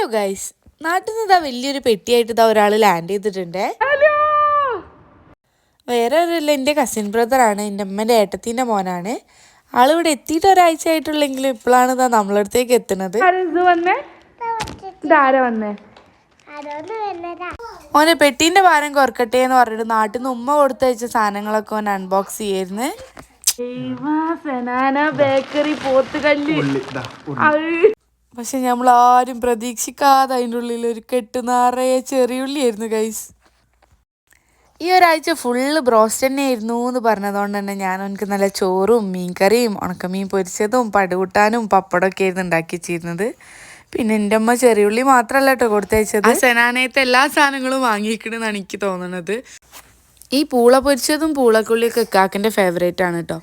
Hello guys നാട്ടിൽ നിന്ന് ഇതാ വലിയൊരു പെട്ടിയായിട്ട് ഇതാ ഒരാൾ ലാൻഡ് ചെയ്തിട്ടുണ്ടേ. വേറെ ഒരല്ല എന്റെ കസിൻ ബ്രദറാണ് എന്റെ അമ്മേന്റെ ഏട്ടത്തിന്റെ മോനാണ്. ആളിവിടെ എത്തിയിട്ട് ഒരാഴ്ച ആയിട്ടുള്ളെങ്കിലും ഇപ്പോഴാണ് ഇതാ നമ്മളടുത്തേക്ക് എത്തുന്നത്. ഓനെ പെട്ടീന്റെ ഭാരം കുറക്കട്ടെ എന്ന് പറഞ്ഞിട്ട് നാട്ടിൽ നിന്ന് ഉമ്മ കൊടുത്തയച്ച സാധനങ്ങളൊക്കെ ഓൻ അൺബോക്സ് ചെയ്യായിരുന്നു സെനാന ബേക്കറി പോത്തുകല്ല്. പക്ഷെ നമ്മൾ ആരും പ്രതീക്ഷിക്കാതെ അതിന്റെ ഉള്ളിൽ ഒരു കെട്ട് നിറയെ ചെറിയുള്ളിയായിരുന്നു ഗൈസ് ഈ ഒരാഴ്ച ഫുള്ള് ബ്രോസ്റ്റ് തന്നെ ആയിരുന്നു എന്ന് പറഞ്ഞതുകൊണ്ട് തന്നെ ഞാൻ എനിക്ക് നല്ല ചോറും മീൻകറിയും ഉണക്കമീൻ പൊരിച്ചതും പടുകൂട്ടാനും പപ്പടമൊക്കെ ആയിരുന്നു ഉണ്ടാക്കി വെച്ചിരുന്നത്. പിന്നെ എന്റെ അമ്മ ചെറിയുള്ളി മാത്രമല്ല കേട്ടോ കൊടുത്തയച്ചത്. ആ സെനാനയത്തെ എല്ലാ സാധനങ്ങളും വാങ്ങിക്കണമെന്നാണ് എനിക്ക് തോന്നുന്നത് ഈ പൂള പൊരിച്ചതും പൂളക്കുള്ളിയൊക്കെ കാക്കിന്റെ ഫേവറേറ്റ് ആണ് കേട്ടോ.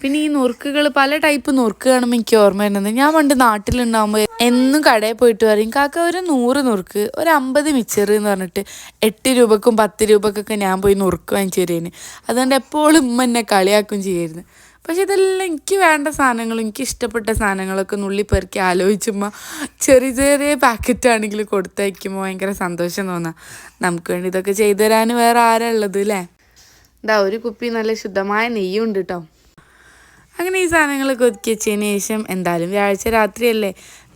പിന്നെ ഈ നുറുക്കുകൾ പല ടൈപ്പ് നുറുക്ക് കാണുമ്പോൾ എനിക്ക് ഓർമ്മ വരുന്നത്. ഞാൻ പണ്ട് നാട്ടിലുണ്ടാകുമ്പോൾ എന്നും കടയിൽ പോയിട്ട് പറയും കാക്ക ഒരു നൂറ് നുറുക്ക് ഒരു അമ്പത് മിച്ചർ എന്ന് പറഞ്ഞിട്ട് എട്ട് രൂപക്കും പത്ത് രൂപക്കൊക്കെ ഞാൻ പോയി നുറുക്ക് വാങ്ങിച്ചു തരുന്നതിന് അതുകൊണ്ട് എപ്പോഴും ഉമ്മ എന്നെ കളിയാക്കും ചെയ്യായിരുന്നു പക്ഷെ ഇതെല്ലാം എനിക്ക് വേണ്ട സാധനങ്ങളും എനിക്ക് ഇഷ്ടപ്പെട്ട സാധനങ്ങളൊക്കെ നുള്ളി പെറുക്കി ആലോചിച്ചുമ്പോൾ ചെറിയ ചെറിയ പാക്കറ്റ് ആണെങ്കിലും കൊടുത്തയക്കുമ്പോൾ ഭയങ്കര സന്തോഷം തോന്നാം. നമുക്ക് വേണ്ടി ഇതൊക്കെ ചെയ്തു തരാൻ വേറെ ആരാ ഉള്ളത് അല്ലേ? ഇതാ ഒരു കുപ്പി നല്ല ശുദ്ധമായ നെയ്യുണ്ട് കേട്ടോ അങ്ങനെ ഈ സാധനങ്ങളൊക്കെ ഒതുക്കി വെച്ചതിന് ശേഷം എന്തായാലും വ്യാഴാഴ്ച രാത്രിയല്ലേ?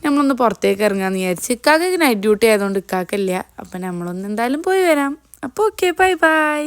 നമ്മളൊന്ന് പുറത്തേക്ക് ഇറങ്ങാമെന്ന് വിചാരിച്ച് ഇക്കാക്ക് നൈറ്റ് ഡ്യൂട്ടി ആയതുകൊണ്ട് ഇക്കാക്കല്ല. അപ്പം നമ്മളൊന്ന് എന്തായാലും പോയി വരാം. അപ്പോൾ ഓക്കെ ബൈ ബൈ